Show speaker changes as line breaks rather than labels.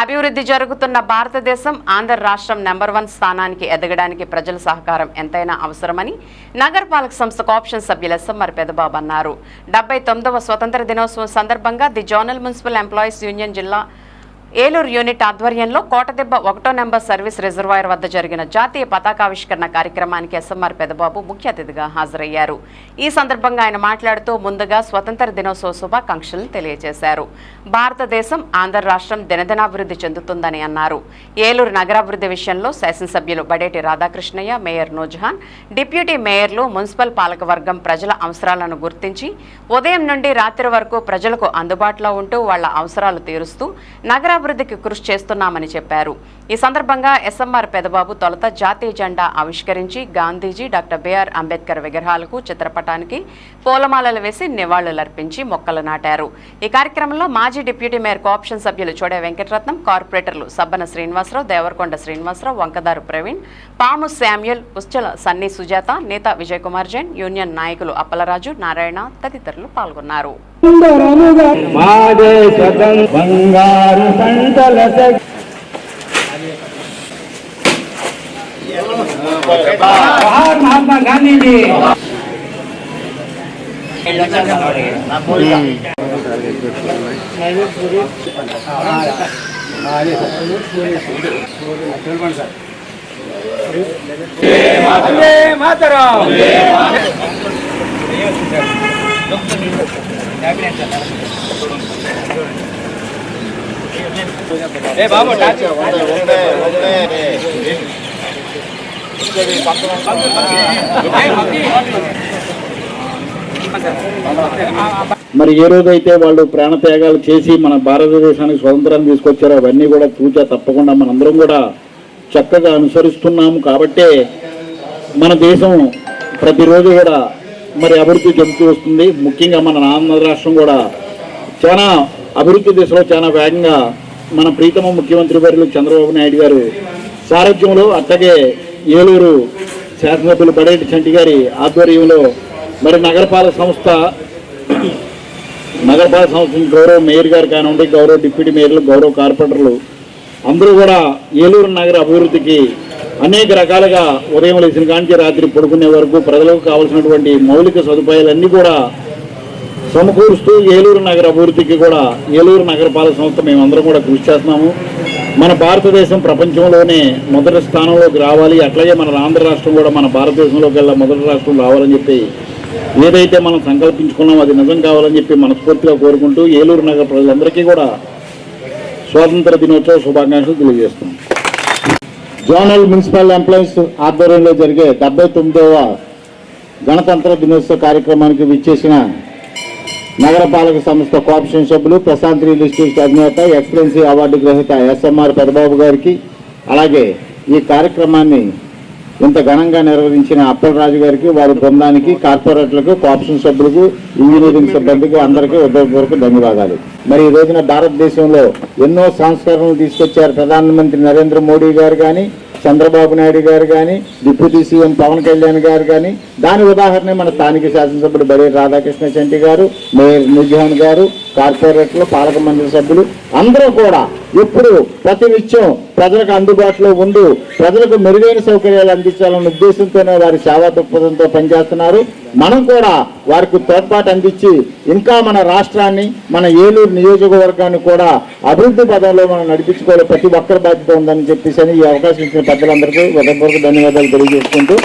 అభివృద్ధి జరుగుతున్న భారతదేశం ఆంధ్ర రాష్ట్రం నెంబర్ వన్ స్థానానికి ఎదగడానికి ప్రజల సహకారం ఎంతైనా అవసరమని నగరపాలక సంస్థ కోఆప్షన్ సభ్యులు ఎస్ఎంఆర్ పెదబాబు అన్నారు. డెబ్బై తొమ్మిదవ స్వతంత్ర దినోత్సవం సందర్భంగా the zonal municipal employees union జిల్లా ఏలూరు యూనిట్ ఆధ్వర్యంలో కోటదెబ్బ ఒకటో నెంబర్ సర్వీస్ రిజర్వాయర్ వద్ద జరిగిన జాతీయ పతాకావిష్కరణ కార్యక్రమానికి ఎస్ఎంఆర్ పెదబాబు ముఖ్య అతిథిగా హాజరయ్యారు. ఈ సందర్భంగా ఆయన మాట్లాడుతూ ముందుగా స్వతంత్ర దినోత్సవ శుభాకాంక్షలను తెలియజేశారు. భారతదేశం ఆంధ్ర రాష్ట్రం దినదినాభివృద్ధి చెందుతుందని అన్నారు. ఏలూరు నగరాభివృద్ధి విషయంలో శాసనసభ్యులు బడేటి రాధాకృష్ణయ్య మేయర్ నూజహాన్ డిప్యూటీ మేయర్లు మున్సిపల్ పాలకవర్గం ప్రజల అవసరాలను గుర్తించి ఉదయం నుండి రాత్రి వరకు ప్రజలకు అందుబాటులో ఉంటూ వాళ్ళ అవసరాలు తీరుస్తూ నగరాభివృద్ధికి కృషి చేస్తున్నామని చెప్పారు. ఈ సందర్భంగా ఎస్ఎంఆర్ పెదబాబు తొలుత జాతీయ జెండా ఆవిష్కరించి గాంధీజీ డాక్టర్ బిఆర్ అంబేద్కర్ విగ్రహాలకు చిత్రపటానికి పూలమాలలు వేసి నివాళులర్పించి మొక్కలు నాటారు. ఈ కార్యక్రమంలో మాజీ డిప్యూటీ మేయర్ కోఆప్షన్ సభ్యులు చోడే వెంకటరత్నం కార్పొరేటర్లు సబ్బన శ్రీనివాసరావు దేవరకొండ శ్రీనివాసరావు వంకదారు ప్రవీణ్ పాము శామ్యుల్ పుశ్చల సన్నీ సుజాత నేత విజయ్ కుమార్ జైన్ యూనియన్ నాయకులు అప్పలరాజు నారాయణ తదితరులు పాల్గొన్నారు.
ಮಾದೇ ಸ್ವತಂತ್ರ ಬಂಗಾರು ಸಂತಲ ಮಹಾತ್ಮ ಗಾಂಧೀಜಿ ಮಾತರಾಮ್ బాబు
మరి ఏ రోజైతే వాళ్ళు ప్రాణత్యాగాలు చేసి మన భారతదేశానికి స్వతంత్రం తీసుకొచ్చారో అవన్నీ కూడా పూజ తప్పకుండా మనందరం కూడా చక్కగా అనుసరిస్తున్నాము కాబట్టే మన దేశం ప్రతిరోజు కూడా మరి అభివృద్ధి చెందుతూ వస్తుంది. ముఖ్యంగా మన ఆంధ్ర రాష్ట్రం కూడా చాలా అభివృద్ధి దిశలో చాలా వేగంగా మన ప్రీతమ ముఖ్యమంత్రి వర్యులు చంద్రబాబు నాయుడు గారు సారథ్యంలో అట్లాగే ఏలూరు శాసనసభ్యులు బడేటి చంటి గారి ఆధ్వర్యంలో మరి నగరపాలక సంస్థ నగరపాలక సంస్థ గౌరవ మేయర్ గారు కానివ్వండి గౌరవ డిప్యూటీ మేయర్లు గౌరవ కార్పొరేటర్లు అందరూ కూడా ఏలూరు నగర అభివృద్ధికి అనేక రకాలుగా ఉదయం లేచిన కాంచి రాత్రి పడుకునే వరకు ప్రజలకు కావాల్సినటువంటి మౌలిక సదుపాయాలన్నీ కూడా సమకూరుస్తూ ఏలూరు నగర అభివృద్ధికి కూడా ఏలూరు నగరపాలక సంస్థ మేమందరం కూడా కృషి చేస్తున్నాము. మన భారతదేశం ప్రపంచంలోనే మొదటి స్థానంలోకి రావాలి. అట్లాగే మన ఆంధ్ర రాష్ట్రం కూడా మన భారతదేశంలోకి వెళ్ళా మొదటి రాష్ట్రం రావాలని చెప్పి ఏదైతే మనం సంకల్పించుకున్నామో అది నిజం కావాలని చెప్పి మనస్ఫూర్తిగా కోరుకుంటూ ఏలూరు నగర ప్రజలందరికీ కూడా స్వాతంత్ర దినోత్సవ శుభాకాంక్షలు తెలియజేస్తున్నాం. జోనల్ మున్సిపల్ ఎంప్లాయీస్ ఆధ్వర్యంలో జరిగే డెబ్బై తొమ్మిదవ గణతంత్ర దినోత్సవ కార్యక్రమానికి విచ్చేసిన నగరపాలక సంస్థ కోఆప్షన్ సభ్యులు ప్రశాంత్ రియల్ ఎస్టేట్ అధినేత ఎక్స్లెన్సీ అవార్డు గ్రహీత ఎస్ఎంఆర్ పెదబాబు గారికి అలాగే ఈ కార్యక్రమాన్ని ఇంత ఘనంగా నిర్వహించిన అప్పలరాజు గారికి వారి బృందానికి కార్పొరేట్లకు కోఆప్షన్ సభ్యులకు ఇంజనీరింగ్ సిబ్బందికి అందరికీ ఉద్యోగపూర్వక ధన్యవాదాలు. మరి ఈ రోజున భారతదేశంలో ఎన్నో సంస్కరణలు తీసుకొచ్చారు ప్రధానమంత్రి నరేంద్ర మోడీ గారు కానీ చంద్రబాబు నాయుడు గారు కానీ డిప్యూటీ సీఎం పవన్ కళ్యాణ్ గారు కానీ దాని ఉదాహరణ మన స్థానిక శాసనసభ్యులు బడే రాధాకృష్ణ చంటి గారు మేయర్ నుజహాన్ గారు కార్పొరేటర్లు పాలక మండలి సభ్యులు. అందరూ కూడా ఎప్పుడు ప్రతి నిత్యం ప్రజలకు అందుబాటులో ఉండు ప్రజలకు మెరుగైన సౌకర్యాలు అందించాలన్న ఉద్దేశంతోనే వారి సేవా దృక్పథంతో పనిచేస్తున్నారు. మనం కూడా వారికి తోడ్పాటు అందించి ఇంకా మన రాష్ట్రాన్ని మన ఏలూరు నియోజకవర్గాన్ని కూడా అభివృద్ధి పదంలో మనం నడిపించుకోవాలి. ప్రతి ఒక్కరి బాధ్యత ఉందని చెప్పేసి అని ఈ అవకాశం ఇచ్చిన పెద్దలందరికీ ఉదయపూర్వక ధన్యవాదాలు తెలియజేసుకుంటూ